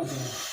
Brrr.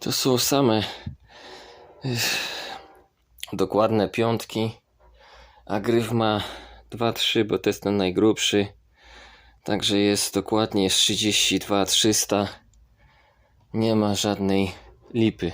To są same ech, dokładne piątki, a gryf ma 2-3, bo to jest ten najgrubszy. Także jest dokładnie 32 300. Nie ma żadnej lipy.